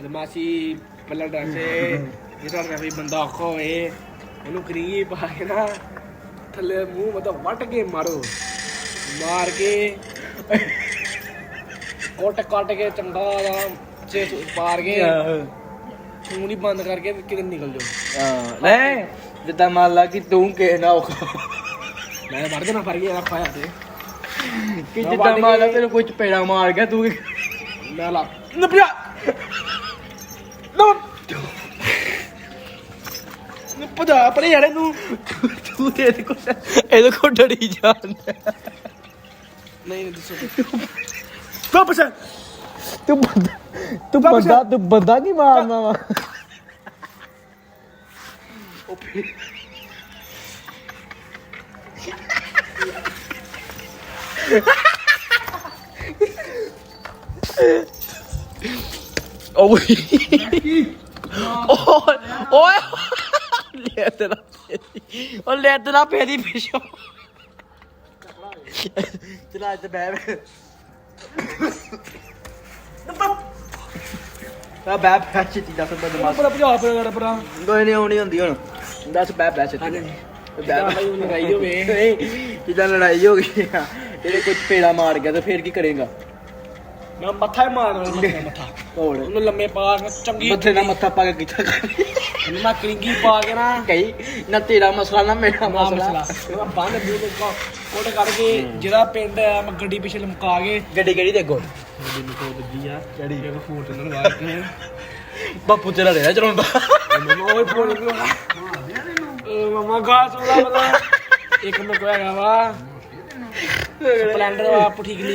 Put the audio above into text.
ਬਦਮਾਸ਼ੀ ਪਹਿਲਾਂ ਡਰਸੇ ਜਿਹੜਾ ਨਾ ਵੀ ਬੰਦਾ ਔਖਾ ਹੋਏ ਉਹਨੂੰ ਕਰੀਏ ਪਾ ਕੇ ਨਾ ਥੱਲੇ ਮੂੰਹ ਮਤਲਬ ਵੱਟ ਕੇ ਮਾਰੋ। ਮਾਰ ਕੇ ਕੋਟ ਕੱਟ ਕੇ ਚੰਗਾ ਦਾ ਚੇ ਪਾਰ ਕੇ ਖੂਨ ਹੀ ਬੰਦ ਕਰਕੇ ਕਿਤੇ ਨਿਕਲ ਜਾਓ। ਹਾਂ ਨਹੀਂ ਜਿੱਦਾਂ ਮੰਨ ਲਾ ਕਿ ਤੂੰ ਕਿਸੇ ਨਾ ਔਖਾ ਮੈਂ ਵੜ ਦੇਣਾ ਫੜ ਗਿਆ ਖਾਇਆ ਤੇ। ਕਿ ਜਿੱਦਾਂ ਮੰਨ ਲਾ ਤੈਨੂੰ ਕੋਈ ਚਪੇੜਾ ਮਾਰ ਗਿਆ ਤੂੰ ਮੈਂ ਲਾ ਨਪਿਆ ਨੋ ਨਪਦਾ ਪਰੇ ਯਾਰ ਨੂੰ ਤੂੰ ਤੇ ਇਹਦੇ ਕੋਲ ਇਹਦੇ ਕੋਲ ਡਰੀ ਜਾਂਦਾ ਨਹੀਂ ਨਹੀਂ ਦੱਸੋ ਵਾਪਸ ਤੂੰ ਬੰਦਾ ਤੂੰ ਬੰਦਾ ਤੂੰ ਬੰਦਾ ਕੀ ਮਾਰਨਾ ਵਾ ਓਏ। ਓਏ ਓਏ। ਲੈ ਤੇਰਾ ਉਹ ਲੈ ਤੇਰਾ ਫੇਰੀ ਪਿਛੋ। ਚਲਾ ਇੱਥੇ ਬੈ ਬੈ ਆ ਬੈ ਬੈ ਚਿੱਟੀ ਦੱਸ ਬਦਮਾਸ਼ ਪਰਾ ਭਜਾ ਪਰਾ ਪਰਾ ਕੋਈ ਨਹੀਂ ਆਉਣੀ ਹੁੰਦੀ ਹੁਣ। ਦੱਸ ਬੈ ਬੈ ਚਿੱਟੀ ਹਾਂਜੀ। ਬੈ ਭਾਈ ਉਹ ਲੜਾਈ ਹੋਵੇ। ਜਿੱਦਾਂ ਲੜਾਈ ਹੋ ਗਈ ਕੋਈ ਪੇੜਾ ਮਾਰ ਗਿਆ ਤਾਂ ਫੇਰ ਕੀ ਕਰੇਗਾ? ਮੈਂ ਮੱਥਾ ਹੀ ਮਾਰਨਾ ਮੱਥਾ ਮੱਥਾ। ਹੋਰ। ਉਹਨੂੰ ਲੰਮੇ ਪਾ ਕੇ ਚੰਗੀ ਮੱਥੇ ਨਾਲ ਮੱਥਾ ਪਾ ਕੇ ਕੀਤਾ ਕਰ ਮੈਂ ਕਰਿੰਗੀ ਪਾ ਕੇ ਨਾ ਕਹੀ ਨਾ ਤੇਰਾ ਮਸਲਾ ਨਾ ਮੇਰਾ ਨਾ ਮਸਲਾ। ਮੈਂ ਕੋ ਕੋਟ ਕੱਢ ਕੇ ਜਿਹੜਾ ਪਿੰਡ ਆ ਮੈਂ ਗੱਡੀ ਪਿੱਛੇ ਲਮਕਾ ਕੇ ਗੱਡੀ ਕਿਹੜੀ ਦੇ ਕੋਲ? ਗੱਡੀ ਨੂੰ ਕੋਲ ਲੱਗੀ ਆ। ਕਿਹੜੀ? ਫੋਨ ਤੇ ਲਗਾ ਕੇ ਬਾਪੂ ਤੇਰਾ ਰੇੜਾ ਚਲਾਉਂਦਾ। ਮਮਾ ਉਹ ਫੋਨ ਲਗਾ ਮਮਾ ਗਾ ਸੁਣਾ ਮਤਲਬ ਇੱਕ ਮਿੰਟ ਹੋਇਆ ਵਾ। ਸਪਲੈਂਡਰ ਆ ਪੁੱਠੀ ਗਲੀ